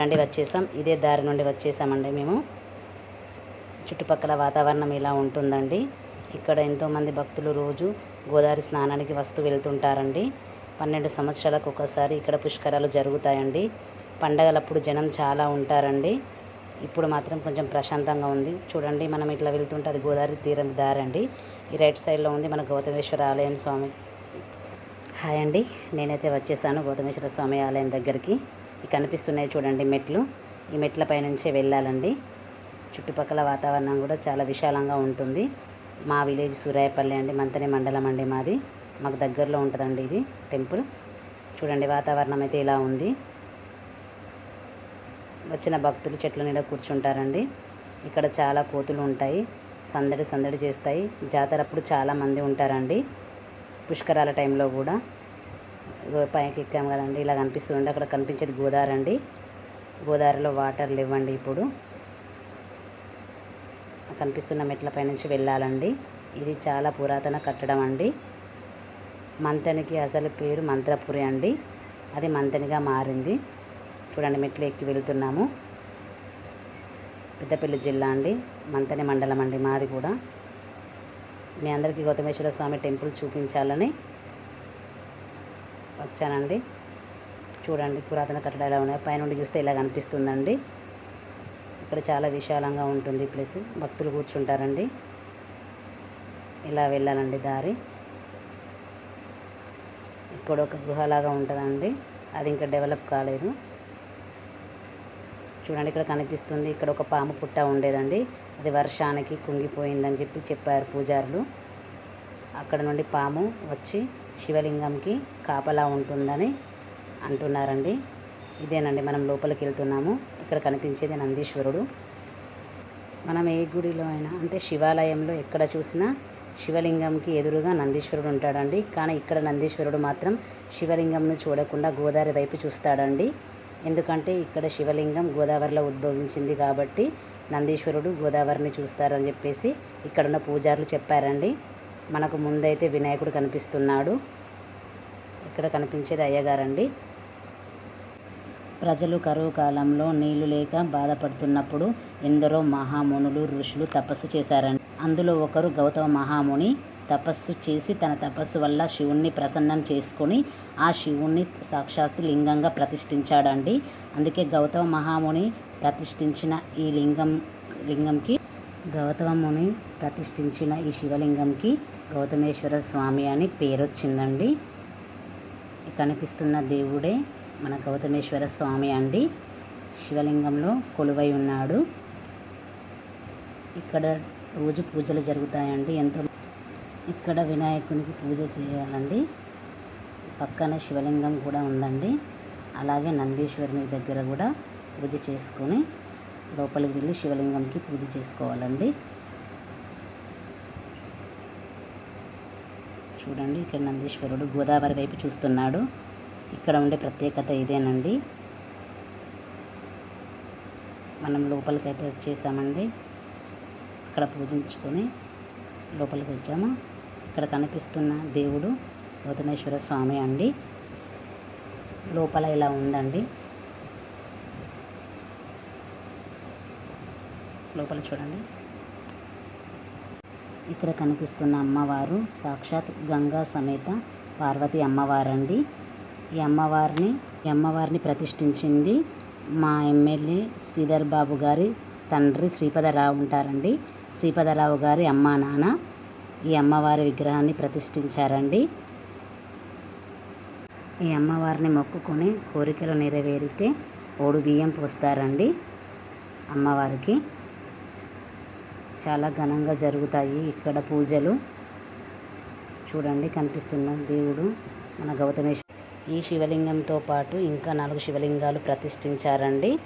నుండి వచ్చేసాం. ఇదే దారి నుండి వచ్చేసామండి మేము. చుట్టుపక్కల వాతావరణం ఇలా ఉంటుందండి. ఇక్కడ ఎంతోమంది భక్తులు రోజు గోదావరి స్నానానికి వస్తూ వెళ్తుంటారండి. పన్నెండు సంవత్సరాలకు ఒకసారి ఇక్కడ పుష్కరాలు జరుగుతాయండి. పండగలప్పుడు జనం చాలా ఉంటారండి. ఇప్పుడు మాత్రం కొంచెం ప్రశాంతంగా ఉంది. చూడండి మనం ఇట్లా వెళ్తుంటే అది గోదావరి తీరం దారి అండి ఈ రైట్ సైడ్లో ఉంది మన గౌతమేశ్వర ఆలయం స్వామి. హాయ్ అండి నేనైతే వచ్చేసాను గౌతమేశ్వర స్వామి ఆలయం దగ్గరికి. ఈ కనిపిస్తున్నాయి చూడండి మెట్లు. ఈ మెట్ల పైనుంచే వెళ్ళాలండి. చుట్టుపక్కల వాతావరణం కూడా చాలా విశాలంగా ఉంటుంది. మా విలేజ్ సూరాయపల్లి అండి మంతని మండలం అండి మాది. మాకు దగ్గరలో ఉంటుందండి ఇది టెంపుల్. చూడండి వాతావరణం అయితే ఇలా ఉంది. వచ్చిన భక్తులు చెట్ల నీడ కూర్చుంటారండి. ఇక్కడ చాలా కోతులు ఉంటాయి. సందడి సందడి చేస్తాయి. జాతర అప్పుడు చాలా మంది ఉంటారండి. పుష్కరాల టైంలో కూడా. పైకి ఎక్కాం కదండి. ఇలా కనిపిస్తుంది అక్కడ కనిపించేది గోదావరి అండి. గోదావరిలో వాటర్ లేవండి ఇప్పుడు. కనిపిస్తున్న మెట్లపై నుంచి వెళ్ళాలండి. ఇది చాలా పురాతన కట్టడం అండి. మంతనికి అసలు పేరు మంత్రపురి అండి. అది మంతనిగా మారింది. చూడండి మెట్లు ఎక్కి వెళ్తున్నాము. పెద్దపల్లి జిల్లా అండి. మంతని మండలం అండి మాది కూడా. మీ అందరికీ గౌతమేశ్వర స్వామి టెంపుల్ చూపించాలని వచ్చానండి. చూడండి పురాతన కట్టడాలు ఎలా ఉన్నాయి. పైనుండి చూస్తే ఇలా కనిపిస్తుందండి. ఇక్కడ చాలా విశాలంగా ఉంటుంది ప్లస్ ప్లేస్. భక్తులు కూర్చుంటారండి. ఇలా వెళ్ళాలండి దారి. ఇక్కడ ఒక గృహలాగా ఉంటుందండి. అది ఇంకా డెవలప్ కాలేదు. చూడండి ఇక్కడ కనిపిస్తుంది. ఇక్కడ ఒక పాము పుట్ట ఉండేదండి. అది వర్షానికి కుంగిపోయిందని చెప్పి చెప్పారు పూజారులు. అక్కడ నుండి పాము వచ్చి శివలింగంకి కాపలా ఉంటుందని అంటున్నారండి. ఇదేనండి మనం లోపలికి వెళ్తున్నాము. ఇక్కడ కనిపించేది నందీశ్వరుడు. మనం ఏ గుడిలో అయినా అంటే శివాలయంలో ఎక్కడ చూసినా శివలింగంకి ఎదురుగా నందీశ్వరుడు ఉంటాడండి. కానీ ఇక్కడ నందీశ్వరుడు మాత్రం శివలింగంను చూడకుండా గోదావరి వైపు చూస్తాడండి. ఎందుకంటే ఇక్కడ శివలింగం గోదావరిలో ఉద్భవించింది కాబట్టి నందీశ్వరుడు గోదావరిని చూస్తారని చెప్పేసి ఇక్కడున్న పూజారులు చెప్పారండి. మనకు ముందైతే వినాయకుడు కనిపిస్తున్నాడు. ఇక్కడ కనిపించేది అయ్యగారండి. ప్రజలు కరువు కాలంలో నీళ్ళు లేక బాధపడుతున్నప్పుడు ఎందరో మహామునులు ఋషులు తపస్సు చేశారండి. అందులో ఒకరు గౌతమ మహాముని తపస్సు చేసి తన తపస్సు వల్ల శివుణ్ణి ప్రసన్నం చేసుకొని ఆ శివుణ్ణి సాక్షాత్తు లింగంగా ప్రతిష్ఠించాడండి. అందుకే గౌతమ మహాముని ప్రతిష్ఠించిన ఈ లింగం లింగంకి గౌతమముని ప్రతిష్ఠించిన ఈ శివలింగంకి గౌతమేశ్వర స్వామి అని పేరు వచ్చిందండి కనిపిస్తున్న దేవుడే మన గౌతమేశ్వర స్వామి అండి. శివలింగంలో కొలువై ఉన్నాడు. ఇక్కడ రోజు పూజలు జరుగుతాయండి. ఎంతో ఇక్కడ వినాయకునికి పూజ చేయాలండి. పక్కన శివలింగం కూడా ఉందండి. అలాగే నందీశ్వరుని దగ్గర కూడా పూజ చేసుకుని లోపలికి వెళ్ళి శివలింగంకి పూజ చేసుకోవాలండి. చూడండి ఇక్కడ నందీశ్వరుడు గోదావరి వైపు చూస్తున్నాడు. ఇక్కడ ఉండే ప్రత్యేకత ఇదేనండి. మనం లోపలికి అయితే వచ్చేసామండి. ఇక్కడ పూజించుకొని లోపలికి వచ్చాము. ఇక్కడ కనిపిస్తున్న దేవుడు గౌతమేశ్వర స్వామి అండి. లోపల ఇలా ఉందండి. లోపల చూడండి. ఇక్కడ కనిపిస్తున్న అమ్మవారు సాక్షాత్ గంగా సమేత పార్వతి అమ్మవారండి. ఈ అమ్మవారిని ఈ అమ్మవారిని ప్రతిష్ఠించింది మా ఎమ్మెల్యే శ్రీధర్ బాబు గారి తండ్రి శ్రీపదరావు ఉంటారండి. శ్రీపదరావు గారి అమ్మా నాన్న ఈ అమ్మవారి విగ్రహాన్ని ప్రతిష్ఠించారండి. ఈ అమ్మవారిని మొక్కుకొని కోరికలు నెరవేరితే ఓడు బియ్యం పోస్తారండి అమ్మవారికి. చాలా ఘనంగా జరుగుతాయి ఇక్కడ పూజలు. చూడండి కనిపిస్తున్న దేవుడు మన గౌతమేశ్వర. ఈ శివలింగంతో పాటు ఇంకా నాలుగు శివలింగాలు ప్రతిష్ఠించారండి.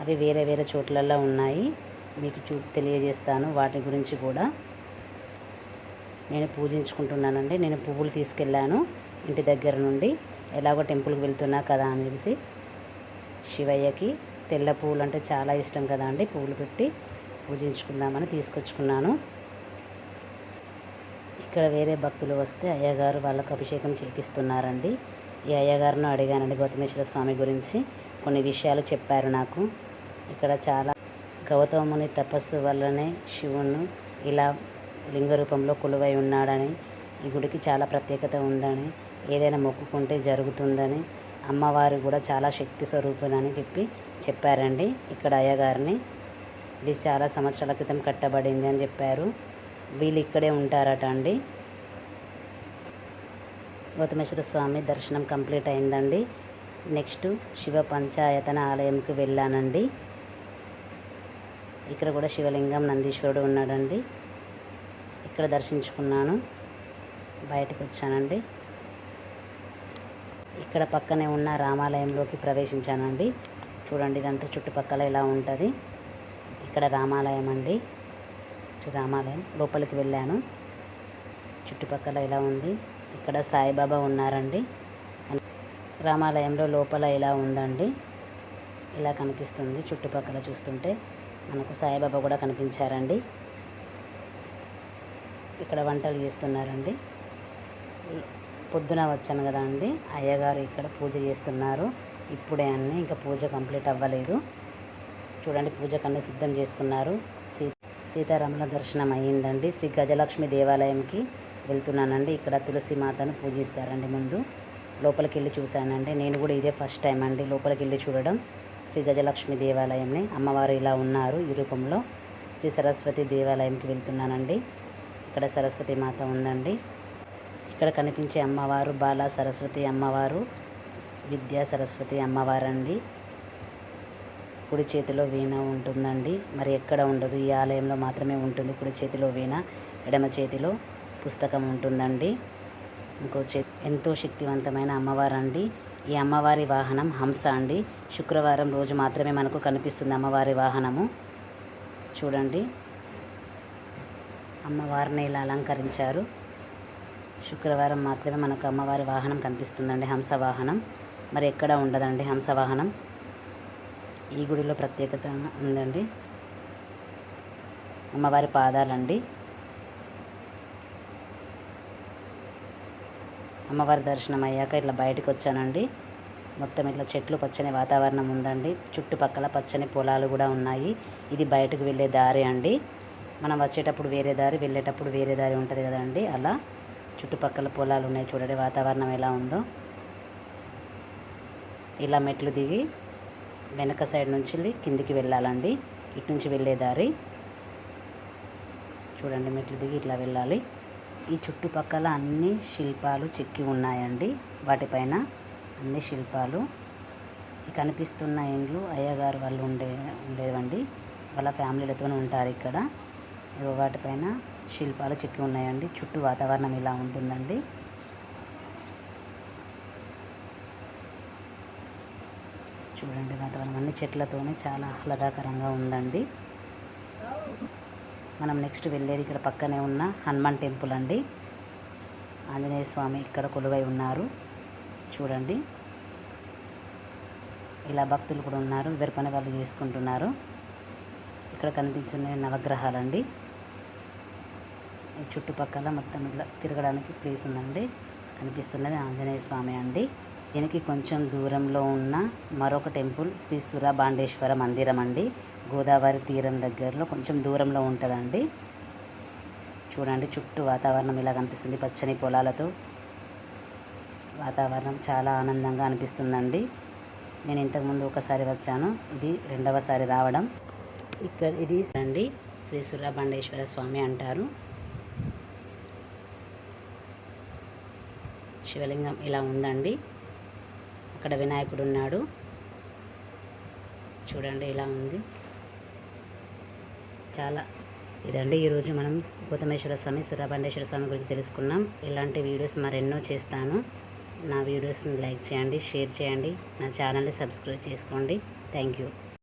అవి వేరే వేరే చోట్లలో ఉన్నాయి. మీకు చూ తెలియజేస్తాను వాటి గురించి కూడా. నేను పూజించుకుంటున్నానండి. నేను పువ్వులు తీసుకెళ్ళాను ఇంటి దగ్గర నుండి. ఎలాగో టెంపుల్కి వెళ్తున్నా కదా అనేసి శివయ్యకి తెల్ల పువ్వులు అంటే చాలా ఇష్టం కదా అండి. పువ్వులు పెట్టి పూజించుకుందామని తీసుకొచ్చుకున్నాను. ఇక్కడ వేరే భక్తులు వస్తే అయ్యగారు వాళ్ళకు అభిషేకం చేపిస్తున్నారండి. ఈ అయ్యగారిని అడిగానండి గౌతమేశ్వర స్వామి గురించి కొన్ని విషయాలు చెప్పారు నాకు. ఇక్కడ చాలా గౌతముని తపస్సు వల్లనే శివును ఇలా లింగ రూపంలో కొలువై ఉన్నాడని ఈ గుడికి చాలా ప్రత్యేకత ఉందని ఏదైనా మొక్కుకుంటే జరుగుతుందని అమ్మవారు కూడా చాలా శక్తి స్వరూపులని చెప్పి చెప్పారండి ఇక్కడ అయ్యగారిని. ఇది చాలా సంవత్సరాల క్రితం కట్టబడింది అని చెప్పారు. వీళ్ళు ఇక్కడే ఉంటారట అండి. గౌతమేశ్వర స్వామి దర్శనం కంప్లీట్ అయిందండి. నెక్స్ట్ శివ పంచాయతన ఆలయంకి వెళ్ళానండి. ఇక్కడ కూడా శివలింగం నందీశ్వరుడు ఉన్నాడండి. ఇక్కడ దర్శించుకున్నాను. బయటకు వచ్చానండి. ఇక్కడ పక్కనే ఉన్న రామాలయంలోకి ప్రవేశించానండి. చూడండి ఇదంతా చుట్టుపక్కల ఇలా ఉంటుంది. ఇక్కడ రామాలయం అండి. రామాలయం. లోపలికి వెళ్ళాను. చుట్టుపక్కల ఇలా ఉంది. ఇక్కడ సాయిబాబా ఉన్నారండి. రామాలయంలో లోపల ఇలా ఉందండి. ఇలా కనిపిస్తుంది. చుట్టుపక్కల చూస్తుంటే మనకు సాయిబాబా కూడా కనిపించారండి. ఇక్కడ వంటలు చేస్తున్నారండి. పొద్దున వచ్చాను కదా అండి అయ్యగారు ఇక్కడ పూజ చేస్తున్నారు. ఇప్పుడే అన్నీ ఇంకా పూజ కంప్లీట్ అవ్వలేదు. చూడండి పూజ కన్నా సిద్ధం చేసుకున్నారు. సీ సీతారాముల దర్శనం అయ్యిందండి. శ్రీ గజలక్ష్మి దేవాలయంకి వెళ్తున్నానండి. ఇక్కడ తులసి మాతను పూజిస్తారండి ముందు. లోపలికి వెళ్ళి చూశానండి. నేను కూడా ఇదే ఫస్ట్ టైం అండి లోపలికి వెళ్ళి చూడడం. శ్రీ గజలక్ష్మి దేవాలయంని అమ్మవారు ఇలా ఉన్నారు ఈ రూపంలో. శ్రీ సరస్వతి దేవాలయంకి వెళ్తున్నానండి. ఇక్కడ సరస్వతి మాత ఉందండి. ఇక్కడ కనిపించే అమ్మవారు బాల సరస్వతి అమ్మవారు విద్యా సరస్వతి అమ్మవారు అండి కుడి చేతిలో వీణ ఉంటుందండి. మరి ఎక్కడ ఉండదు. ఈ ఆలయంలో మాత్రమే ఉంటుంది కుడి చేతిలో వీణ ఎడమ చేతిలో పుస్తకం ఉంటుందండి. ఇంకో చే ఎంతో శక్తివంతమైన అమ్మవారు అండి ఈ అమ్మవారి వాహనం హంస అండి. శుక్రవారం రోజు మాత్రమే మనకు కనిపిస్తుంది అమ్మవారి వాహనము. చూడండి. అమ్మవారిని ఇలా అలంకరించారు. శుక్రవారం మాత్రమే మనకు అమ్మవారి వాహనం కనిపిస్తుందండి. హంస వాహనం. మరి ఎక్కడ ఉండదండి హంస వాహనం? ఈ గుడిలో ప్రత్యేకత ఉందండి. అమ్మవారి పాదాలండి. అమ్మవారి దర్శనం అయ్యాక ఇట్లా బయటకు వచ్చానండి. మొత్తం ఇట్లా చెట్లు పచ్చని వాతావరణం ఉందండి. చుట్టుపక్కల పచ్చని పొలాలు కూడా ఉన్నాయి. ఇది బయటకు వెళ్ళే దారి అండి. మనం వచ్చేటప్పుడు వేరే దారి వెళ్ళేటప్పుడు వేరే దారి ఉంటుంది కదండి. అలా చుట్టుపక్కల పొలాలు ఉన్నాయి. చూడండి వాతావరణం ఎలా ఉందో. ఇలా మెట్లు దిగి వెనక సైడ్ నుంచి కిందికి వెళ్ళాలండి. ఇటు నుంచి వెళ్ళే దారి. చూడండి మెట్లు దిగి ఇట్లా వెళ్ళాలి. ఈ చుట్టుపక్కల అన్ని శిల్పాలు చెక్కి ఉన్నాయండి. వాటిపైన అన్ని శిల్పాలు. కనిపిస్తున్న ఇండ్లు అయ్యగారు వాళ్ళు ఉండే ఉండేవండి. వాళ్ళ ఫ్యామిలీలతో ఉంటారు ఇక్కడ. వాటిపైన శిల్పాలు చెక్కి ఉన్నాయండి. చుట్టూ వాతావరణం ఇలా ఉంటుందండి. చూడండి వాతావరణం అన్ని చెట్లతోనే చాలా ఆహ్లాదకరంగా ఉందండి. మనం నెక్స్ట్ వెళ్ళేది ఇక్కడ పక్కనే ఉన్న హనుమాన్ టెంపుల్ అండి. ఆంజనేయ స్వామి ఇక్కడ కొలువై ఉన్నారు. చూడండి. ఇలా భక్తులు కూడా ఉన్నారు ఎవరి పని వాళ్ళు చేసుకుంటున్నారు. ఇక్కడ కనిపించిన నవగ్రహాలండి. ఈ చుట్టుపక్కల మొత్తం ఇట్లా తిరగడానికి ప్లేస్ ఉందండి. కనిపిస్తున్నది ఆంజనేయ స్వామి అండి. దీనికి కొంచెం దూరంలో ఉన్న మరొక టెంపుల్ శ్రీ సురబాండేశ్వర మందిరం అండి. గోదావరి తీరం దగ్గరలో కొంచెం దూరంలో ఉంటుందండి. చూడండి చుట్టూ వాతావరణం ఇలా కనిపిస్తుంది పచ్చని పొలాలతో. వాతావరణం చాలా ఆనందంగా అనిపిస్తుందండి. నేను ఇంతకుముందు ఒకసారి వచ్చాను ఇది రెండవసారి రావడం. ఇక్కడ ఇది అండి శ్రీ సురబండేశ్వర స్వామి అంటారు. శివలింగం ఇలా ఉందండి. అక్కడ వినాయకుడు ఉన్నాడు. చూడండి ఇలా ఉంది. చాలా ఇదండి ఈరోజు మనం గౌతమేశ్వర స్వామి సురబండేశ్వర స్వామి గురించి తెలుసుకున్నాం. ఇలాంటి వీడియోస్ మరెన్నో చేస్తాను. నా వీడియోస్ని లైక్ చేయండి షేర్ చేయండి. నా ఛానల్ని సబ్స్క్రైబ్ చేసుకోండి. Thank you.